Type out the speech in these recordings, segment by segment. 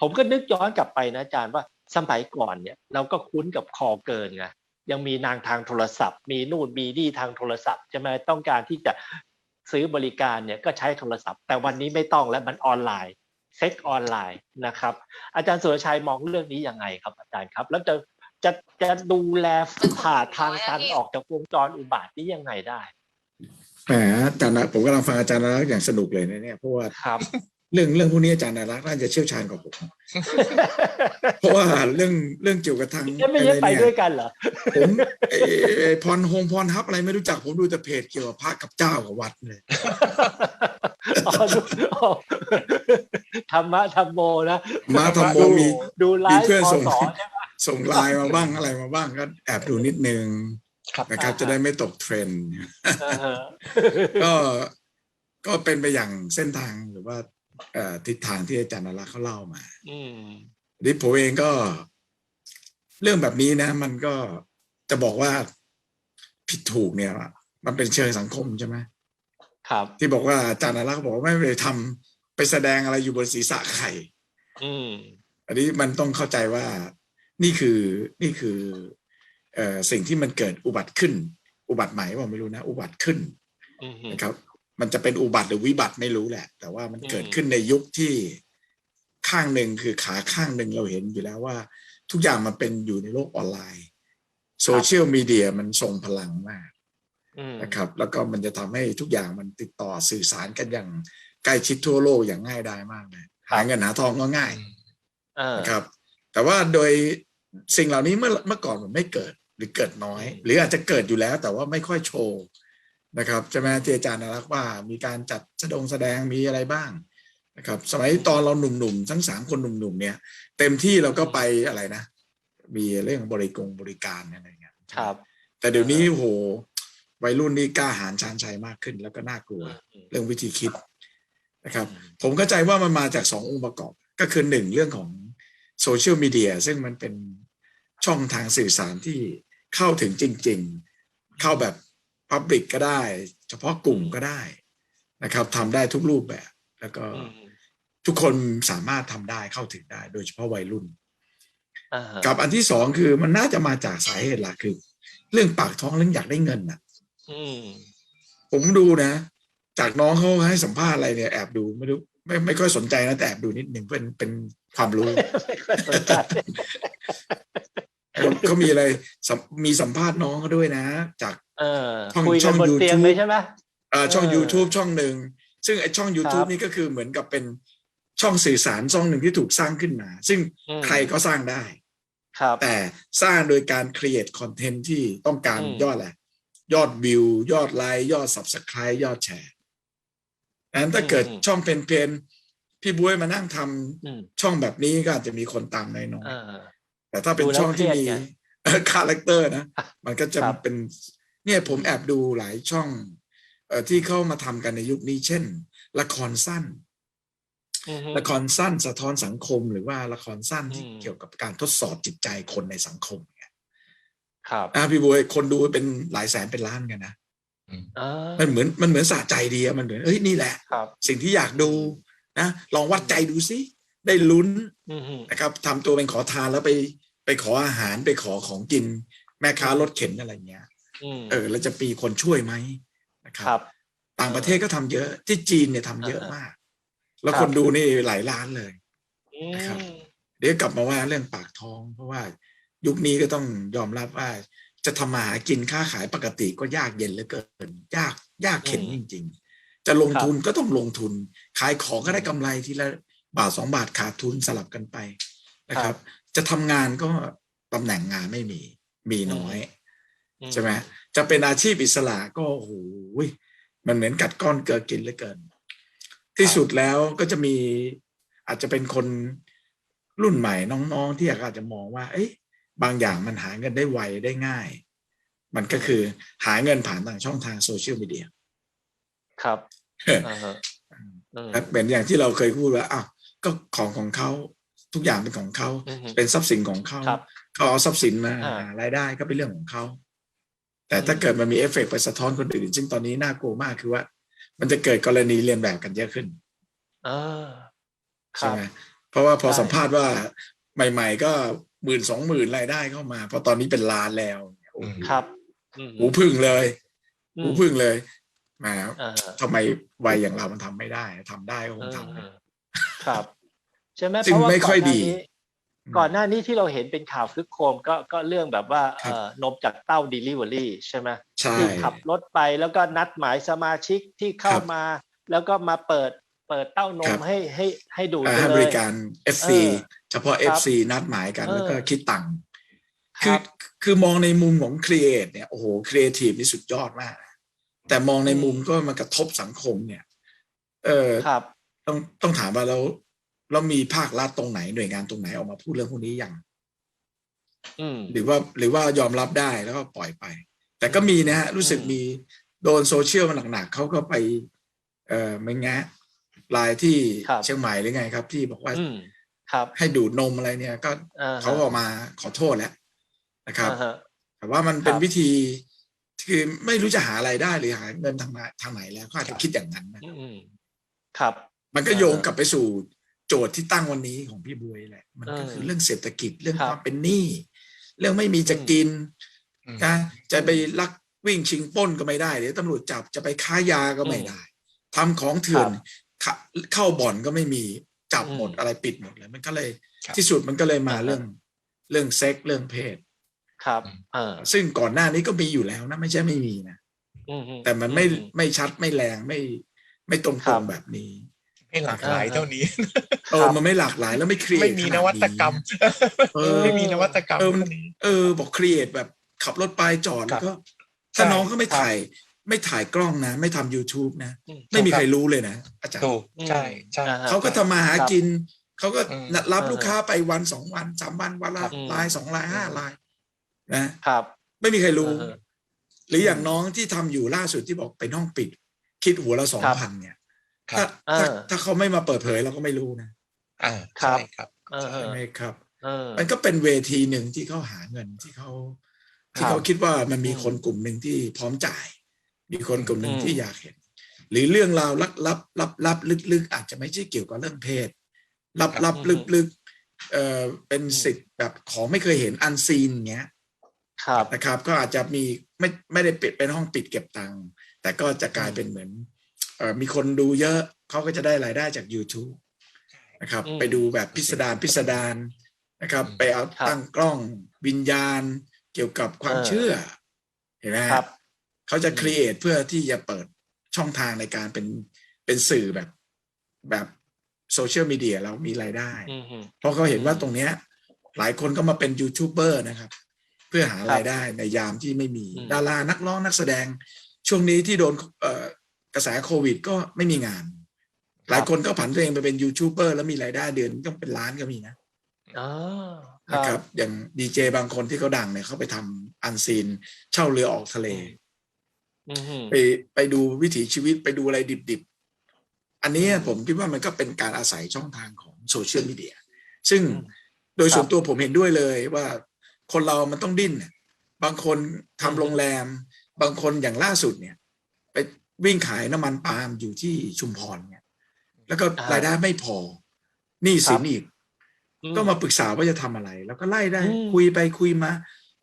ผมก็นึกย้อนกลับไปนะอาจารย์ว่าสมัยก่อนเนี่ยเราก็คุ้นกับคอเกินไงยังมีนางทางโทรศัพท์ มีนู่นมีนี่ทางโทรศัพท์ใช่ไหมต้องการที่จะซื้อบริการเนี่ยก็ใช้โทรศัพท์ แต่วันนี้ไม่ต้องแล้วมันออนไลน์เซ็กออนไลน์นะครับ อาจารย์สุรชัยมองเรื่องนี้ยังไงครับ อาจารย์ครับ แล้วจะจะจะดูแลผ่าทางตันออกจากวงจรอุบาทนี้ยังไงได้แหมอาจารย์นะผมกำลังฟังอาจารย์นรักษ์อย่างสนุกเลยนะเนี่ยเพราะว่าครับ เรื่องเรื่องพวกนี้อาจารย์นรักษ์น่าจะเชี่ยวชาญกว่าผม เพราะว่าเรื่องเรื่องเกี่ยวกับทางไม่ใช่ไปด้วยกันเหรอผมไอ้ไอ้พรโฮมพรฮับอะไรไม่รู้จักผมดูแต่เพจเกี่ยวกับพระกับเจ้ากับวัดเลยอ๋อดูอ๋อธรรมะธรรมโมนะมาธรรมโมดูมีดูไลมีฟ์เพื่อนพส่งศใช่ไหมส่งไลน์มาบ้างอะไรมาบ้างก็แอบดูนิดนึงครับนะครับอ่าจะได้ไม่ตกเทรนด์เออก็ก็เป็นไปอย่างเส้นทางหรือว่าเอ่อ ทิศทางที่อาจารย์นรักษ์เขาเล่ามา อืมดิผมเองก็ เรื่องแบบนี้นะ มันก็จะบอกว่าผิดถูกเนี่ยมันเป็นเชิงสังคมใช่ไหมครับ ที่บอกว่าอาจารย์นรักษ์บอกว่าไม่ไปทำไปแสดงอะไรอยู่บนศีรษะใครอืมอันนี้มันต้องเข้าใจว่านี่คือนี่คือเอ่อสิ่งที่มันเกิดอุบัติขึ้น อุบัติใหม่ว่าไม่รู้นะ อุบัติขึ้นอืมนะครับ มันจะเป็นอุบัติหรือวิบัติไม่รู้แหละ แต่ว่ามันเกิดอืมขึ้นในยุคที่ข้างหนึ่งคือขาข้างหนึ่งเราเห็นอยู่แล้วว่า ทุกอย่างมันเป็นอยู่ในโลกออนไลน์โซเชียลมีเดียมันทรงพลังมากอืมนะครับ แล้วก็มันจะทำให้ทุกอย่างมันติดต่อสื่อสารกันอย่างใกล้ชิดทั่วโลกอย่างง่ายดายมากเลยหาเงินหาทองก็ง่ายเออนะครับ แต่ว่าโดยสิ่งเหล่านี้เมื่อเมื่อก่อนมันไม่เกิดหรือเกิดน้อยอืมหรืออาจจะเกิดอยู่แล้วแต่ว่าไม่ค่อยโชว์ นะครับใช่ไหมที่อาจารย์นรักษ์ว่ามีการจัดแสดงแสดงมีอะไรบ้างนะครับสมัยตอนเราหนุ่มๆทั้งสามคนหนุ่มๆเนี่ยเต็มที่เราก็ไปอะไรนะ มีเรื่องบริกงบริการอะไรเงี้ยครับ แต่เดี๋ยวนี้โอ้โหวัยรุ่นนี่กล้าหาญชาญชัยมากขึ้น แล้วก็น่ากลัว เรื่องวิธีคิดนะครับ ผมเข้าใจว่ามันมาจากสององค์ประกอบ ก็คือหนึ่งเรื่องของโซเชียลมีเดียซึ่งมันเป็นช่องทางสื่อสารที่เข้าถึงจริง ๆ เข้าแบบ พับลิกก็ได้ เฉพาะกลุ่มก็ได้นะครับทำได้ทุกรูปแบบ แล้วก็อืมทุกคนสามารถทำได้เข้าถึงได้ โดยเฉพาะวัยรุ่นอ่าฮะกับอันที่สองคือมันน่าจะมาจากสาเหตุหลักคือ เรื่องปากท้องเรื่องอยากได้เงินน่ะอืมผมดูนะ จากน้องเขาให้สัมภาษณ์อะไรเนี่ยแอบดูไม่รู้ไม่ไม่ค่อยสนใจนะแต่แอบดูนิดหนึ่งเป็นเป็นความรู้ไม่ค่อยสนใจเขาเขามีอะไรสัมมีสัมภาษณ์น้องเขาด้วยนะ จาก เออช่องคุยช่กัอนงบน YouTube เตียงเลยใช่ไหม เอ่อช่อง เออ YouTube ช่องหนึ่งซึ่งไอช่อง YouTube ครับนี่ก็คือเหมือนกับเป็นช่องสื่อสารช่องหนึ่งที่ถูกสร้างขึ้นมา ซึ่งอืมใครก็สร้างได้ ครับ แต่สร้างโดยการ create content ที่ต้องการอืม ยอดอะไรยอดวิว ยอดไลค์ยอด subscribe ยอดแชร์นั้นถ้าเกิดช่องเพนเพนพี่บุ้ยมานั่งทำอืมช่องแบบนี้ก็อาจจะมีคนตามน้อยเออๆแต่ถ้าเป็นดูแล้วช่องที่มีเครียดไงคาแรคเตอร์นะ มันก็จะครับ เป็น เนี่ยผมแอบดูหลายช่องเอ่อที่เข้ามาทำกันในยุคนี้ เช่น ละครสั้นอือฮึละครสั้นสะท้อนสังคมหรือว่าละครสั้นที่อืมเกี่ยวกับการทดสอบจิตใจคนในสังคมเนี่ยครับอะพี่บวยคนดูเป็นหลายแสนเป็นล้านกันนะเออมันเหมือนมันเหมือนสะใจดีอะมันเหมือนเอ้ยนี่แหละครับสิ่งที่อยากดูนะลองวัดใจดูสิได้ลุ้นอือฮึนะครับทำตัวเป็นขอทานแล้วไปไปขออาหารไปขอของกิน แม่ค้ารถเข็นอะไรเงี้ยอืม เออแล้วจะมีคนช่วยไหมนะคครัรับบต่างประเทศก็ทำเยอะที่จีนเนี่ยทำเยอะมาก แล้วครับคนดูนี่หลายล้านเลยอืนะครับมเดี๋ยวกลับมาว่าเรื่องปากท้อง เพราะว่ายุคนี้ก็ต้องยอมรับว่า จะทำมาหากินค้าขายปกติก็ยากเย็นเหลือเกิน ยากยากเข็นจริง ๆ จะลงทุนก็ต้องลงทุน ขายของก็ได้กำไรทีละบาทสองบาทขาดทุนสลับกันไปนะครับ จะทำงานก็ตำแหน่งงานไม่มีมีน้อย ใช่ไหมจะเป็นอาชีพอิสระก็โอ้โหมันเหมือนกัดก้อนเกลือกินเหลือเกิน ที่สุดแล้วก็จะมีอาจจะเป็นคนรุ่นใหม่น้องๆ ที่อาจจะมองว่า เอ้ยบางอย่างมันหาเงินได้ไวได้ง่าย มันก็คือหาเงินผ่านทางช่องทางโซเชียลมีเดียครับอ่าฮะอืมเป็นอย่างที่เราเคยพูดว่าอ้าวก็ของของเขาทุกอย่างเป็นของเขาอือฮึเป็นทรัพย์สินของเขาครับเขาเอาทรัพย์สินมาอ่าหารายได้ก็เป็นเรื่องของเขา แต่ถ้าอืมเกิดมันมีเอฟเฟกต์ไปสะท้อนคนอื่น ซึ่งตอนนี้น่ากลัวมากคือว่า มันจะเกิดกรณีเรียนแบบกันเยอะขึ้นอ่าคใช่รับไหมพราะว่าพอใช่สัมภาษณ์ว่าใหม่ ๆ ก็หมื่นสองหมื่นรายได้เข้ามาเพราะตอนนี้เป็นล้านแล้วโอ้โหครับอืมหูพึ่งเลยอืมหูพึ่งเลยแหมเออทำไมวัยอย่างเรามันทำไม่ได้ทำได้ก็คงทำเออครับใช่ไหมซึ่งเพราะว่าไม่ค่อยดี ก่อนหน้านี้ก่อนหน้านี้ที่เราเห็นเป็นข่าวคึกโครมก็ก็เรื่องแบบว่าครับเอ่อนมจากเต้า Delivery ใช่ไหมใช่ที่ขับรถไปแล้วก็นัดหมายสมาชิกที่เข้าครับมา แล้วก็มาเปิดเปิดเต้านครัมบให้ให้ให้ดูดอ่ากันให้เลบยริการ FC เออเฉพาะครับ FC นัดหมายกันเออแล้วก็คิดตังค์คคืรัอบคือมองในมุมของครีเอทเนี่ยโอ้โหครีเอทีฟนี่สุดยอดมากนะแต่มองในมุมก็มันกระทบสังคมเนี่ย เออครับต้องต้องถามว่าแล้ว เรามีภาครัฐตรงไหนหน่วยงานตรงไหนออกมาพูดเรื่องพวกนี้ยังอืมหรือว่าหรือว่ายอมรับได้แล้วก็ปล่อยไป แต่ก็มีนะฮะรู้สึกอืมมีโดนโซเชียลมันหนักๆเขาก็ไป เอ่อไม่งะลายที่ครับเชียงใหม่หรือไงครับ ที่บอกว่าอืมครับ ให้ดูดนมอะไรเนี่ย ก็อ่ฮะเขาออกมาขอโทษแล้วนะครับอ่าฮะแต่ว่ามันเป็นครับวิธีคือไม่รู้จะหาอะไรายได้หรือหาเงินทางไหนทางไหนแล้วก็อาจจะคิดอย่างนั้นนะอืมครับ มันก็โยงอ่าฮะกลับไปสู่ โจทย์ที่ตั้งวันนี้ของพี่บวยแหละ มันก็เออคือเรื่องเศรษฐกิจเรื่องครับความเป็นหนี้เรื่องไม่มีจะกินอืมนะจะไปลักวิ่งชิงปล้นก็ไม่ได้เดี๋ยวตำรวจจับจะไปค้ายาก็ไม่อืมได้ทำของเถื่อนครับเข้าเข้าบ่อนก็ไม่มีจับหมดอืมอะไรปิดหมดเลยมันก็เลยครับที่สุดมันก็เลยมาอ่าฮะเรื่องเรื่องเซ็กเรื่องเพศ ครับเออซึ่งก่อนหน้านี้ก็มีอยู่แล้วนะ ไม่ใช่ไม่มีนะอืมแต่มันไม่อืไม่ชัดไม่แรงไม่ไม่ตรงครัตรบงแบบนี้ ไม่หลากหลายเท่านี้เออมันไม่หลากหลายแล้วไม่ครีเอทไม่มีนวัตกรรมเออไม่มีนวัตกรรมเออเท่านี้เออบอกครีเอทแบบขับรถไปจอดแล้วก็ใช่ถ้าน้องก็ไม่ครับถ่ายไม่ถ่ายกล้องนะ ไม่ทำ YouTube นะอืมไม่มีถูกครับใครรู้เลยนะ อาจารย์ถูกใช่ใช่อ่ฮะเขาก็ทำมาหากิน เขาก็อืมนัดรับเออลูกค้าไปวันสองวันสามวันวันละครับลายสองลายห้าลาย นะครับ ไม่มีใครรู้เออหรืออย่างน้องที่ทำอยู่ล่าสุดที่บอกเป็นห้องปิด คิดหัวละสองครับพันเนี่ยครั ถ้าบถ้าเออถ้าเขาไม่มาเปิดเผยเราก็ไม่รู้นะอ่าครัใช่บครับเออเอใช่อไหมครับเออมันก็เป็นเวทีหนึ่งที่เขาหาเงินที่เขาที่ครับเขาคิดว่ามันมีอืมคนกลุ่มหนึ่งที่พร้อมจ่าย มีคนกลุ่มหนึ่งอืมที่อยากเห็น หรือเรื่องราวลับลับลับลับลึกๆ อาจจะไม่ใช่เกี่ยวกับเรื่องเพศ ลับลับอืมลึกๆเอ่อเป็นสิทธิ์แบบของไม่เคยเห็นอันซีนเงี้ยครับนะครับ ก็อาจจะมีไม่ไม่ได้ปิดเป็นห้องปิดเก็บตังค์แต่ก็จะกลายเป็นเหมือนเอ่อ มีคนดูเยอะเขาก็จะได้รายได้จาก YouTube นะครับอืมไปดูแบบพิสดารพิสดารนะครับอืมไปเอาครับตั้งกล้องวิญญาณเกี่ยวกับความเออเชื่อ เห็นไหมครับเขาจะอืมครีเอทเพื่อที่จะเปิดช่องทางในการเป็นเป็นสื่อแบบแบบโซเชียลมีเดียแล้วมีรายได้อืมอืมเพราะเขาเห็นว่าอืมตรงเนี้ย หลายคนก็มาเป็นยูทูบเบอร์นะครับ เพื่อหาครับรายได้ในยามที่ไม่มีอืมดารานักร้องนักแสดงช่วงนี้ที่โดนเอ่อ กระแสโควิดก็ไม่มีงาน หลายคนก็ผันตัวเองไปเป็นยูทูบเบอร์แล้วมีรายได้เดือนก็เป็นล้านก็มีนะอ๋อนะครับ อย่างดีเจบางคนที่เขาดังเนี่ยเขาไปทำอันซีน เช่าเรือออกทะเลอืมอืมไปไปดูวิถีชีวิตไปดูอะไรดิบๆ อันนี้ผมคิดว่ามันก็เป็นการอาศัยช่องทางของโซเชียลมีเดีย ซึ่งอืมโดยส่วนครับตัวผมเห็นด้วยเลยว่าคนเรามันต้องดิ้นน่ะบางคนทำโรงแรม บางคนอย่างล่าสุดเนี่ยไป วิ่งขายน้ำมันปาล์มอยู่ที่ชุมพรเนี่ย แล้วก็อ่ารายได้ไม่พอหนี้สินครับอีกอืก็มาปรึกษาว่าจะทำอะไร แล้วก็ไล่ได้อืมคุยไปคุยมา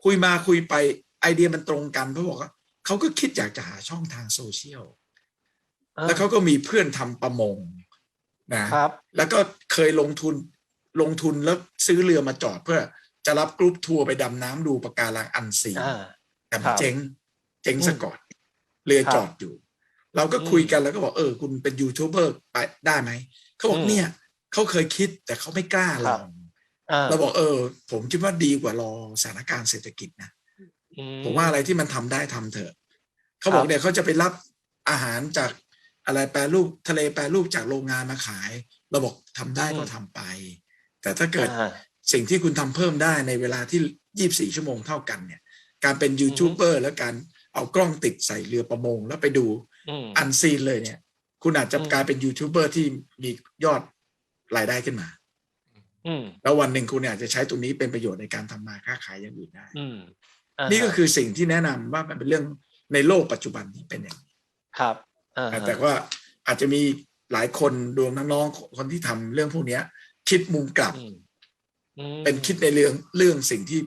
คุยมาคุยไปไอเดียมันตรงกันเขาบอกว่าเขาก็คิดอยากจะหาช่องทางโซเชียลอ่าแล้วเขาก็มีเพื่อนทำประมงนะครับ แล้วก็เคยลงทุนลงทุนแล้วซื้อเรือมาจอดเพื่อจะรับกรุ๊ปทัวร์ไปดำน้ำดูปะการังอันซีนอ่าแต่ครัมันบเจ๊งเจ๊งอืมซะก่อนเรือครับจอดอยู่ เราก็คุยอืมกันแล้วก็บอกเออคุณเป็นยูทูบเบอร์ไปได้ไหมเขาบอกอืมเนี่ยเขาเคยคิดแต่เขาไม่กล้าลครัอบงอ่าเราบอกเออ ผมคิดว่าดีกว่ารอสถานการณ์เศรษฐกิจนะอืผมว่าอะไรที่มันทำได้ทำเถอะเขาบอคกรับเนี่ยเขาจะไปรับอาหารจากอะไรแปรรูปทะเลแปรรูปจากโรงงานมาขาย เราบอกทำได้ก็ทำไป แต่ถ้าเกิดอ่าสิ่งที่คุณทำเพิ่มได้ในเวลาที่24ชั่วโมงเท่ากันเนี่ย การเป็นยูทูบเบอร์และการเอากล้องติดใส่เรือประมงแล้วไปดู อืมอันซีนเลยเนี่ย คุณอาจจะอืมกลายเป็นยูทูบเบอร์ที่มียอดรายได้ขึ้นมาอืมแล้ววันหนึ่งคุณอาจจะใช้ตรงนี้เป็นประโยชน์ในการทำมาค้าขายอย่างอื่นได้อืมานี่ก็คือสิ่งที่แนะนำว่ามันเป็นเรื่องในโลกปัจจุบันที่เป็นอย่างนี้ครับอ่าฮะแต่ว่าอาจจะมีหลายคนดวงน้องๆคนที่ทำเรื่องพวกเนี้ย คิดมุมกลับอืมอืมเป็นคิดในเรื่องเรื่องสิ่งที่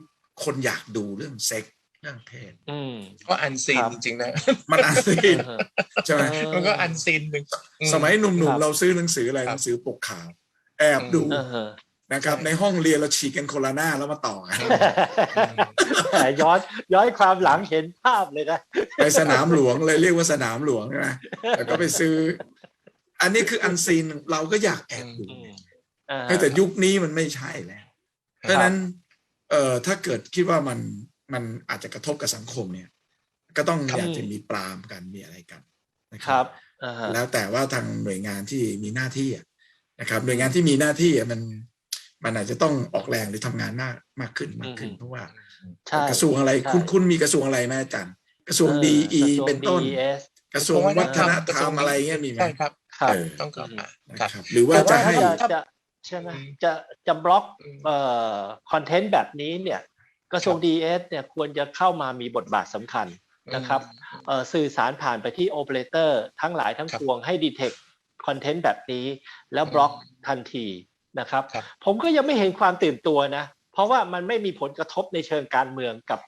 คนอยากดูเรื่องเซ็ก เรื่องเพศอืม ก็อันซีนครับ จริงๆนะ มันอ่านซีนเออใช่ไหมเออมันก็อันซีนหนึ่งอื สมัยหนุ่ครัมบๆเราซื้อหนังสืออะไรครับหนังสือปกขาว แอบดูเออนะครับใช่ในห้องเรียนเราฉีกกันคนละหน้าแล้วมาต่อกันแต่ย้อนย้อนความหลังเห็นภาพเลยนะ ไปสนามหลวงเลยเรียกว่าสนามหลวงใช่ไหมแล้วก็ไปซื้อ อันนี้คืออันซีนเราก็อยากแอบดูอืมอ่าเฮ้ยแต่ยุคนี้มันไม่ใช่แล้ว เพราะฉะนั้นเอ่อถ้าเกิดคิดว่ามัน มันอาจจะกระทบกับสังคมเนี่ย ก็ต้องครับอยากจะมีปรามกันมีอะไรกันนะคครัรับบอ่าฮะแล้วแต่ว่าทางหน่วยงานที่มีหน้าที่อะนะครับ หน่วยงานที่มีหน้าที่อะมันมันอาจจะต้องออกแรงหรือทำงานมากมากขึ้นมากขึ้นเพราะว่าใช่กระทรวงอะไรใช่คุณคุณมีกระทรวงอะไรไหมอาจารย์กระทรวงเออดีอีกระทรวงเป็นต้น DES กระทรวงวัฒนธรรมอะไรเงี้ยมีไหมใช่ครับครับเออต้องกลับมานะครับ หรือว่าแต่จะว่าให้จะจะใช่ไหมอืมจะจะบล็อกอืมเอ่อคอนเทนต์แบบนี้เนี่ย กระทรวงครับ DS เนี่ยควรจะเข้ามามีบทบาทสำคัญนะครับเอ่อสื่อสารผ่านไปที่โอเปอเรเตอร์ทั้งหลายทั้งครับปวงให้ดีเทคคอนเทนต์แบบนี้ แล้วบล็อกอืมทันทีนะครับครับ ผมก็ยังไม่เห็นความตื่นตัวนะ เพราะว่ามันไม่มีผลกระทบในเชิงการเมืองกับ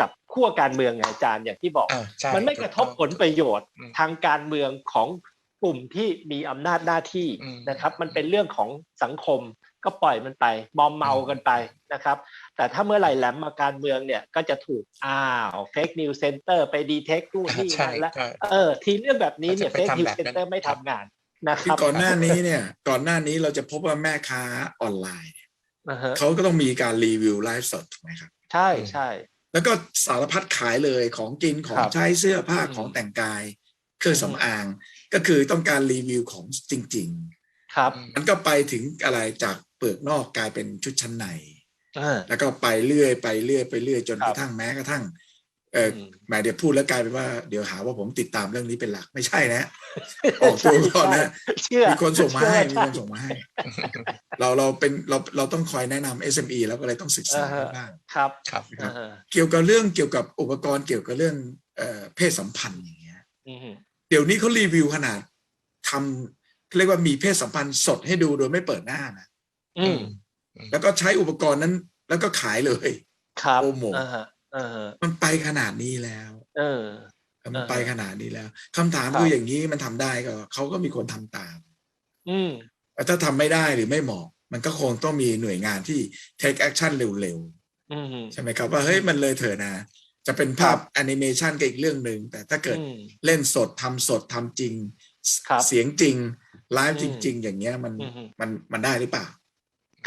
กับขั้วการเมืองไงอาจารย์อย่างที่บอกอ่าใช่มันไม่กระทบผลประโยชน์อืมทางการเมืองของกลุ่มที่มีอำนาจหน้าที่อืมนะครับ มันเป็นเรื่องของสังคมก็ปล่อยมันไปมอมเมากันไปนะครับ แต่ถ้าเมื่อไหร่แหลมมาการเมืองเนี่ยก็จะถูกอ้าวเฟกนิวเซ็นเตอร์ไปดีเทคนู่นนี่ใช่นั่นแล้วใช่เออทีเรื่องแบบนี้เนี่ยก็เฟจะกไปนิวทำแบบเซ็นเตอนั้ร์นไม่ทำงานนะคคือรับก่อนหน้านี้เนี่ยก่อนหน้านี้เราจะพบว่าแม่ค้าออนไลน์อ่าฮะเขาก็ต้องมีการรีวิวไลฟ์สดถูกไหมครับ ใช่ใช่แล้วก็สารพัดขายเลยของกินของครับใช้เสื้อผ้าอืมของแต่งกาย เครื่องสำอางก็คือต้องการรีวิวของจริงครับๆมันก็ไปถึงอะไรจากเปลือกนอกกลายเป็นชุดชั้นในอ่า แล้วก็ไปเรื่อยไปเรื่อยไปเรื่อยจนครักบระทั่งแม้กระทั่ง เอออมแหมเดี๋ยวพูดแล้วกลายเป็นว่าเดี๋ยวหาว่าผมติดตามเรื่องนี้เป็นหลักไม่ใช่นะออกตัวก่อนนะเชื่อมีคนส่งมาให้มีเชื่อคนส่งมาให้ เราเราเป็นเราเราต้องคอยแนะนำ SME แล้วก็เลยต้องศึกษาอ่าฮะบ้างครับครับนะครับอ่าเกี่ยวกับเรื่องเกี่ยวกับอุปกรณ์เกี่ยวกับเรื่องเอ่อเพศสัมพันธ์อย่างเงี้ยอืมเดี๋ยวนี้เขารีวิวขนาดทำเรียกว่ามีเพศสัมพันธ์สดให้ดูโดยไม่เปิดหน้านะอืม แล้วก็ใช้อุปกรณ์นั้น แล้วก็ขายเลยครับโปรโมทอ่าฮะอ่าฮะมันไปขนาดนี้แล้ว เออ มันอ่าฮะไปขนาดนี้แล้วคำถามครับคืออย่างนี้มันทำได้ก็เขาก็มีคนทำตาม อืมแต่ถ้าทำไม่ได้หรือไม่เหมาะ มันก็คงต้องมีหน่วยงานที่ take action เร็วอืมๆใช่ไหมครับว่าเฮ้ยมันเลยเถอะนะจะเป็นภาพครับแอนิเมชันก็อีกเรื่องหนึ่งแต่ถ้าเกิดอืมเล่นสดทำสดทำจริงครับเสียงจริงไลฟ์อืจมริง ๆ อย่างเงี้ยมันอืมมันมันได้หรือเปล่า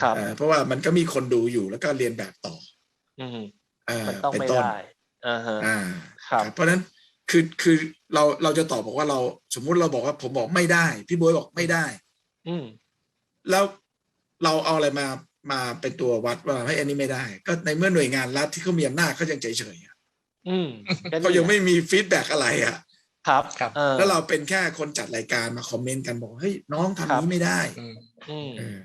ครับเอ่อเพราะว่ามันก็มีคนดูอยู่แล้วก็เรียนแบบต่อ อืมเอ่อมันต้องเป็นไม่ต้นได้อ่าฮะอ่าครับ เพราะฉะนั้นคือคือเราเราจะตอบบอกว่าเราสมมุติเราบอกว่าผมบอกไม่ได้ พี่บวยบอกไม่ได้ อืมแล้วเราเอาอะไรมามาเป็นตัววัดว่าให้ยอันนี้ไม่ได้ ก็ในเมื่อหน่วยงานรัฐที่เขามีอำนาจเขายังเฉยๆอะอืมก็เขานี่ยังไม่มีฟีดแบ็กอะไรอะ ครับครับออแล้วเราเป็นแค่คนจัดรายการมาคอมเมนต์กันบอกเฮ้ยน้องทำครับนี้ไม่ได้อืมอืมเออ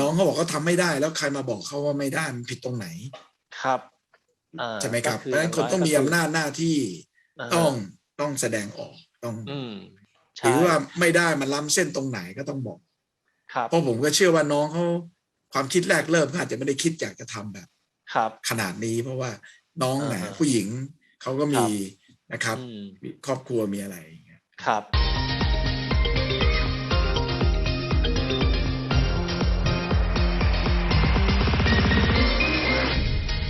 น้องเขาบอกเขาทำไม่ได้ แล้วใครมาบอกเขาว่าไม่ได้มันผิดตรงไหน ครับอ่าใช่ไหมครับก็เพราะฉะนั้นคนต้องมีอำนาจหน้าที่าฮะต้องต้องแสดงออกต้องอืมหใช่รือว่าไม่ได้มันล้ำเส้นตรงไหนก็ต้องบอกครับเพราะผมก็เชื่อว่าน้องเขาความคิดแรกเริ่มเขาอาจจะไม่ได้คิดอยากจะทำแบบ ครับ ขนาดนี้เพราะว่าน้องแหมอ่าฮะผู้หญิงเขาก็มีครับนะครับอืมมีครอบครัวมีอะไรอย่างเงี้ยครับ